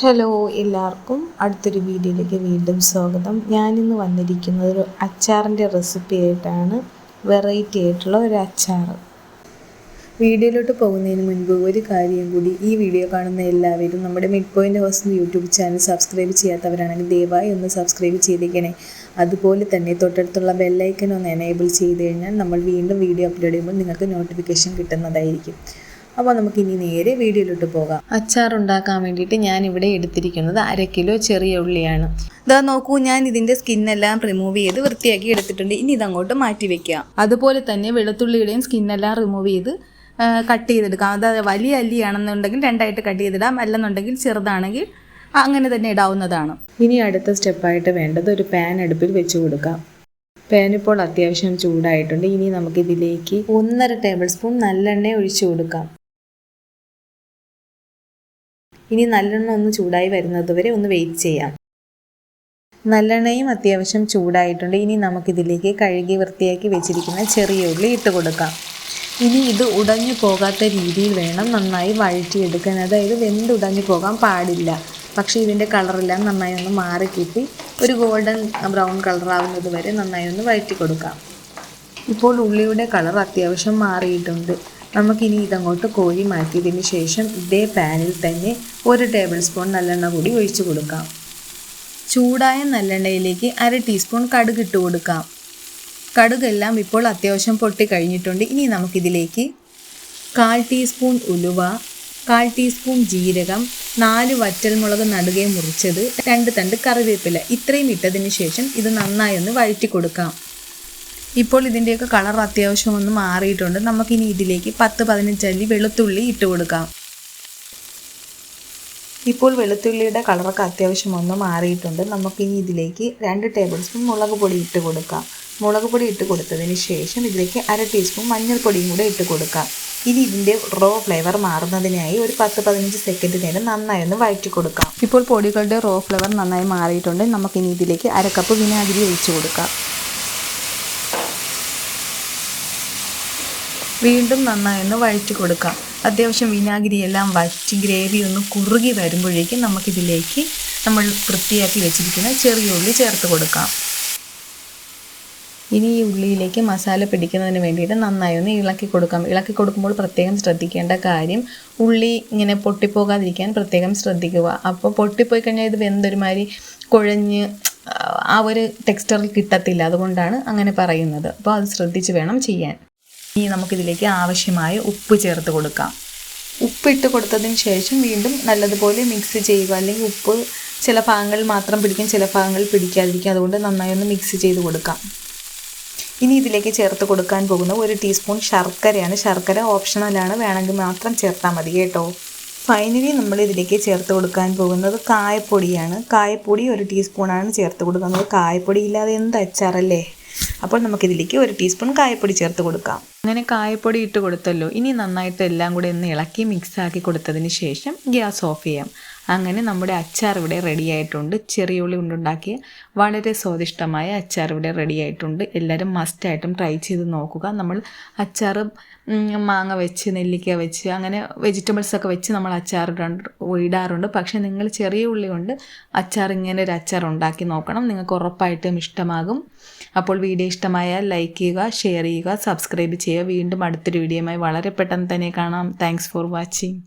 Hello എല്ലാവർക്കും അടുത്തൊരു വീഡിയോയിലേക്ക് വീണ്ടും സ്വാഗതം. ഞാനിന്ന് വന്നിരിക്കുന്നത് ഒരു അച്ചാറിന്റെ റെസിപ്പി ആയിട്ടാണ്. വെറൈറ്റി ആയിട്ടുള്ള ഒരു അച്ചാർ വീഡിയോയിലോട്ട് പോകുന്നതിന് മുൻപ് ഒരു കാര്യം കൂടി ഈ വീഡിയോ കാണുന്ന എല്ലാവരും നമ്മുടെ mid point house YouTube channel subscribe ചെയ്യാത്തവരാണെങ്കിൽ ദയവായി ഒന്ന് സബ്സ്ക്രൈബ് ചെയ്തിരിക്കണേ അതുപോലെ തന്നെ തൊട്ടടുത്തുള്ള ബെല്ലൈക്കൻ ഒന്ന് എനേബിൾ ചെയ്ത് കഴിഞ്ഞാൽ നമ്മൾ വീണ്ടും വീഡിയോ അപ്ലോഡ് ചെയ്യുമ്പോൾ നിങ്ങൾക്ക് നോട്ടിഫിക്കേഷൻ കിട്ടുന്നതായിരിക്കും. അപ്പോൾ നമുക്ക് ഇനി നേരെ വീഡിയോയിലോട്ട് പോകാം. അച്ചാർ ഉണ്ടാക്കാൻ വേണ്ടിയിട്ട് ഞാൻ ഇവിടെ എടുത്തിരിക്കുന്നത് അര കിലോ ചെറിയ ഉള്ളിയാണ്. ഇതാ നോക്കൂ ഞാൻ ഇതിന്റെ സ്കിന്നെല്ലാം റിമൂവ് ചെയ്ത് വൃത്തിയാക്കി എടുത്തിട്ടുണ്ട്. ഇനി ഇതങ്ങോട്ട് മാറ്റി വെക്കാം. അതുപോലെ തന്നെ വെളുത്തുള്ളിയുടെയും സ്കിന്നെല്ലാം റിമൂവ് ചെയ്ത് കട്ട് ചെയ്തെടുക്കാം. അത് വലിയ അല്ലിയാണെന്നുണ്ടെങ്കിൽ രണ്ടായിട്ട് കട്ട് ചെയ്തിടാം. അല്ലെന്നുണ്ടെങ്കിൽ ചെറുതാണെങ്കിൽ അങ്ങനെ തന്നെ ഇടാവുന്നതാണ്. ഇനി അടുത്ത സ്റ്റെപ്പായിട്ട് വേണ്ടത് ഒരു പാൻ അടുപ്പിൽ വെച്ച് കൊടുക്കാം. പാൻ ഇപ്പോൾ അത്യാവശ്യം ചൂടായിട്ടുണ്ട്. ഇനി നമുക്കിതിലേക്ക് ഒന്നര ടേബിൾ സ്പൂൺ നല്ലെണ്ണ ഒഴിച്ചു കൊടുക്കാം. ഇനി നല്ലെണ്ണ ഒന്ന് ചൂടായി വരുന്നതുവരെ ഒന്ന് വെയിറ്റ് ചെയ്യാം. നല്ലെണ്ണയും അത്യാവശ്യം ചൂടായിട്ടുണ്ട്. ഇനി നമുക്കിതിലേക്ക് കഴുകി വൃത്തിയാക്കി വെച്ചിരിക്കുന്ന ചെറിയ ഉള്ളി ഇട്ട് കൊടുക്കാം. ഇനി ഇത് ഉടഞ്ഞു പോകാത്ത രീതിയിൽ വേണം നന്നായി വഴറ്റിയെടുക്കാൻ. അതായത് വെന്തുടഞ്ഞു പോകാൻ പാടില്ല. പക്ഷേ ഇതിന്റെ കളറെല്ലാം നന്നായി ഒന്ന് മാറി കിട്ടി ഒരു ഗോൾഡൻ ബ്രൗൺ കളറാവുന്നത് വരെ നന്നായി ഒന്ന് വഴറ്റി കൊടുക്കാം. ഇപ്പോൾ ഉള്ളിയുടെ കളർ അത്യാവശ്യം മാറിയിട്ടുണ്ട്. നമുക്കിനി ഇതങ്ങോട്ട് കോരി മാറ്റിയതിന് ശേഷം ഇതേ പാനിൽ തന്നെ ഒരു ടേബിൾ സ്പൂൺ നല്ലെണ്ണ കൂടി ഒഴിച്ചു കൊടുക്കാം. ചൂടായ നല്ലെണ്ണയിലേക്ക് അര ടീസ്പൂൺ കടുക് ഇട്ട് കൊടുക്കാം. കടുകെല്ലാം ഇപ്പോൾ അത്യാവശ്യം പൊട്ടി കഴിഞ്ഞിട്ടുണ്ട്. ഇനി നമുക്കിതിലേക്ക് കാൽ ടീസ്പൂൺ ഉലുവ കാൽ ടീസ്പൂൺ ജീരകം നാല് വറ്റൽമുളക് നടുകെ മുറിച്ചത് രണ്ട് തണ്ട് കറിവേപ്പില. ഇത്രയും ഇട്ടതിന് ശേഷം ഇത് നന്നായി ഒന്ന് വഴറ്റി കൊടുക്കാം. ഇപ്പോൾ ഇതിന്റെയൊക്കെ കളർ അത്യാവശ്യം ഒന്ന് മാറിയിട്ടുണ്ട്. നമുക്കിനി ഇതിലേക്ക് പത്ത് പതിനഞ്ച് അല്ലി വെളുത്തുള്ളി ഇട്ട് കൊടുക്കാം. ഇപ്പോൾ വെളുത്തുള്ളിയുടെ കളറൊക്കെ അത്യാവശ്യം ഒന്ന് മാറിയിട്ടുണ്ട്. നമുക്കിനി ഇതിലേക്ക് രണ്ട് ടേബിൾ സ്പൂൺ മുളക് പൊടി ഇട്ട് കൊടുക്കാം. മുളക് പൊടി ഇട്ട് കൊടുത്തതിന് ശേഷം ഇതിലേക്ക് അര ടീസ്പൂൺ മഞ്ഞൾപ്പൊടിയും കൂടെ ഇട്ട് കൊടുക്കാം. ഇനി ഇതിന്റെ റോ ഫ്ലേവർ മാറുന്നതിനായി ഒരു പത്ത് പതിനഞ്ച് സെക്കൻഡ് നേരം നന്നായി ഒന്ന് വഴറ്റി കൊടുക്കാം. ഇപ്പോൾ പൊടികളുടെ റോ ഫ്ലേവർ നന്നായി മാറിയിട്ടുണ്ട്. നമുക്കിനി ഇതിലേക്ക് അര കപ്പ് വിനാഗിരി ഒഴിച്ചു കൊടുക്കാം. വീണ്ടും നന്നായി ഒന്ന് വഴറ്റി കൊടുക്കാം. അത്യാവശ്യം വിനാഗിരിയെല്ലാം വറ്റി ഗ്രേവി ഒന്ന് കുറുകി വരുമ്പോഴേക്കും നമുക്കിതിലേക്ക് നമ്മൾ വൃത്തിയാക്കി വെച്ചിരിക്കുന്ന ചെറിയ ഉള്ളി ചേർത്ത് കൊടുക്കാം. ഇനി ഈ ഉള്ളിയിലേക്ക് മസാല പിടിക്കുന്നതിന് വേണ്ടിയിട്ട് നന്നായി ഒന്ന് ഇളക്കി കൊടുക്കാം. ഇളക്കി കൊടുക്കുമ്പോൾ പ്രത്യേകം ശ്രദ്ധിക്കേണ്ട കാര്യം ഉള്ളി ഇങ്ങനെ പൊട്ടിപ്പോകാതിരിക്കാൻ പ്രത്യേകം ശ്രദ്ധിക്കുക. അപ്പോൾ പൊട്ടിപ്പോയി കഴിഞ്ഞാൽ ഇത് വെന്തൊരുമാതിരി കുഴഞ്ഞ് ആ ഒരു ടെക്സ്ചറിൽ കിട്ടത്തില്ല. അതുകൊണ്ടാണ് അങ്ങനെ പറയുന്നത്. അപ്പോൾ അത് ശ്രദ്ധിച്ച് വേണം ചെയ്യാൻ. ഇനി നമുക്കിതിലേക്ക് ആവശ്യമായ ഉപ്പ് ചേർത്ത് കൊടുക്കാം. ഉപ്പ് ഇട്ട് കൊടുത്തതിന് ശേഷം വീണ്ടും നല്ലതുപോലെ മിക്സ് ചെയ്യുക. അല്ലെങ്കിൽ ഉപ്പ് ചില ഭാഗങ്ങളിൽ മാത്രം പിടിക്കും ചില ഭാഗങ്ങളിൽ പിടിക്കാതിരിക്കും. അതുകൊണ്ട് നന്നായി ഒന്ന് മിക്സ് ചെയ്ത് കൊടുക്കാം. ഇനി ഇതിലേക്ക് ചേർത്ത് കൊടുക്കാൻ പോകുന്ന ഒരു ടീസ്പൂൺ ശർക്കരയാണ്. ശർക്കര ഓപ്ഷണലാണ് വേണമെങ്കിൽ മാത്രം ചേർത്താൽ മതി കേട്ടോ. ഫൈനലി നമ്മൾ ഇതിലേക്ക് ചേർത്ത് കൊടുക്കാൻ പോകുന്നത് കായപ്പൊടിയാണ്. കായപ്പൊടി ഒരു ടീസ്പൂണാണ് ചേർത്ത് കൊടുക്കുന്നത്. കായപ്പൊടി ഇല്ലാതെ എന്ത് അച്ചാറല്ലേ? അപ്പോൾ നമുക്കിതിലേക്ക് ഒരു ടീസ്പൂൺ കായപ്പൊടി ചേർത്ത് കൊടുക്കാം. അങ്ങനെ കായപ്പൊടി ഇട്ട് കൊടുത്തല്ലോ. ഇനി നന്നായിട്ട് എല്ലാം കൂടി ഒന്ന് ഇളക്കി മിക്സ് ആക്കി കൊടുത്തതിന് ശേഷം ഗ്യാസ് ഓഫ് ചെയ്യാം. അങ്ങനെ നമ്മുടെ അച്ചാർ ഇവിടെ റെഡി ആയിട്ടുണ്ട്. ചെറിയ ഉള്ളി കൊണ്ടുണ്ടാക്കിയ വളരെ സ്വാദിഷ്ടമായ അച്ചാർ ഇവിടെ റെഡി ആയിട്ടുണ്ട്. എല്ലാവരും മസ്റ്റായിട്ടും ട്രൈ ചെയ്ത് നോക്കുക. നമ്മൾ അച്ചാർ മാങ്ങ വെച്ച് നെല്ലിക്ക വെച്ച് അങ്ങനെ വെജിറ്റബിൾസ് ഒക്കെ വെച്ച് നമ്മൾ അച്ചാർ ഇടാറുണ്ട്. പക്ഷേ നിങ്ങൾ ചെറിയ ഉള്ളി കൊണ്ട് അച്ചാർ ഇങ്ങനെ ഒരു അച്ചാർ ഉണ്ടാക്കി നോക്കണം. നിങ്ങൾക്ക് ഉറപ്പായിട്ടും ഇഷ്ടമാകും. അപ്പോൾ വീഡിയോ ഇഷ്ടമായാൽ ലൈക്ക് ചെയ്യുക ഷെയർ ചെയ്യുക സബ്സ്ക്രൈബ് ചെയ്യുക. വീണ്ടും അടുത്തൊരു വീഡിയോയുമായി വളരെ പെട്ടെന്ന് തന്നെ കാണാം. Thanks for watching